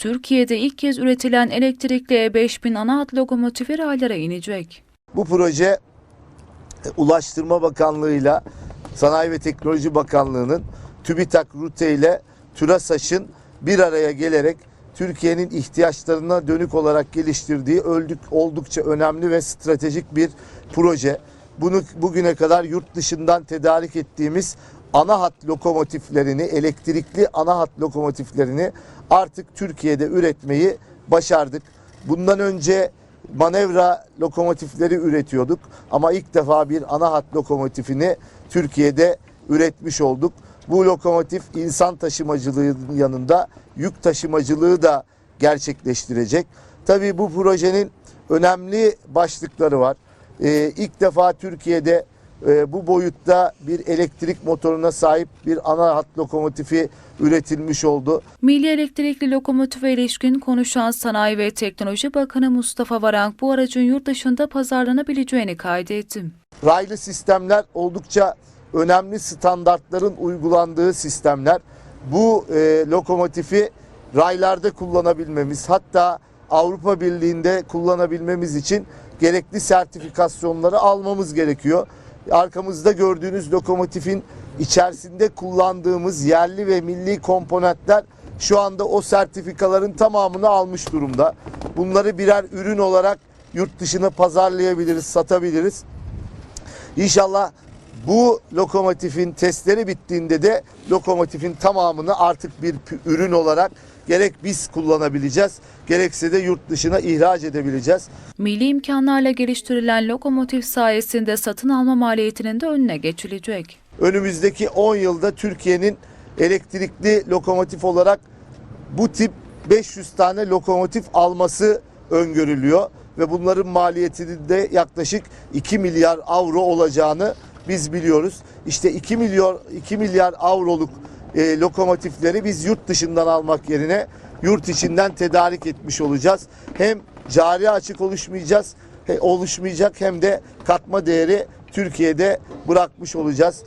Türkiye'de ilk kez üretilen elektrikli E5000 ana hat lokomotifi raylara inecek. Bu proje e, Ulaştırma Bakanlığı'yla Sanayi ve Teknoloji Bakanlığı'nın TÜBİTAK Rute ile TÜRASAŞ'ın bir araya gelerek Türkiye'nin ihtiyaçlarına dönük olarak geliştirdiği öldük, oldukça önemli ve stratejik bir proje. Bunu bugüne kadar yurt dışından tedarik ettiğimiz ana hat lokomotiflerini, elektrikli ana hat lokomotiflerini artık Türkiye'de üretmeyi başardık. Bundan önce manevra lokomotifleri üretiyorduk ama ilk defa bir ana hat lokomotifini Türkiye'de üretmiş olduk. Bu lokomotif insan taşımacılığının yanında yük taşımacılığı da gerçekleştirecek. Tabii bu projenin önemli başlıkları var. Ee, ilk defa Türkiye'de e, bu boyutta bir elektrik motoruna sahip bir ana hat lokomotifi üretilmiş oldu. Milli elektrikli lokomotife ilişkin konuşan Sanayi ve Teknoloji Bakanı Mustafa Varank bu aracın yurt dışında pazarlanabileceğini kaydetti. Raylı sistemler oldukça önemli standartların uygulandığı sistemler. Bu e, lokomotifi raylarda kullanabilmemiz hatta Avrupa Birliği'nde kullanabilmemiz için gerekli sertifikasyonları almamız gerekiyor. Arkamızda gördüğünüz lokomotifin içerisinde kullandığımız yerli ve milli komponentler şu anda o sertifikaların tamamını almış durumda. Bunları birer ürün olarak yurt dışına pazarlayabiliriz, satabiliriz. İnşallah bu lokomotifin testleri bittiğinde de lokomotifin tamamını artık bir ürün olarak gerek biz kullanabileceğiz, gerekse de yurt dışına ihraç edebileceğiz. Milli imkanlarla geliştirilen lokomotif sayesinde satın alma maliyetinin de önüne geçilecek. Önümüzdeki 10 yılda Türkiye'nin elektrikli lokomotif olarak bu tip 500 tane lokomotif alması öngörülüyor ve bunların maliyetinin de yaklaşık 2 milyar avro olacağını biz biliyoruz. İşte 2 milyar 2 milyar avroluk e, lokomotifleri biz yurt dışından almak yerine yurt içinden tedarik etmiş olacağız. Hem cari açık oluşmayacağız, oluşmayacak hem de katma değeri Türkiye'de bırakmış olacağız.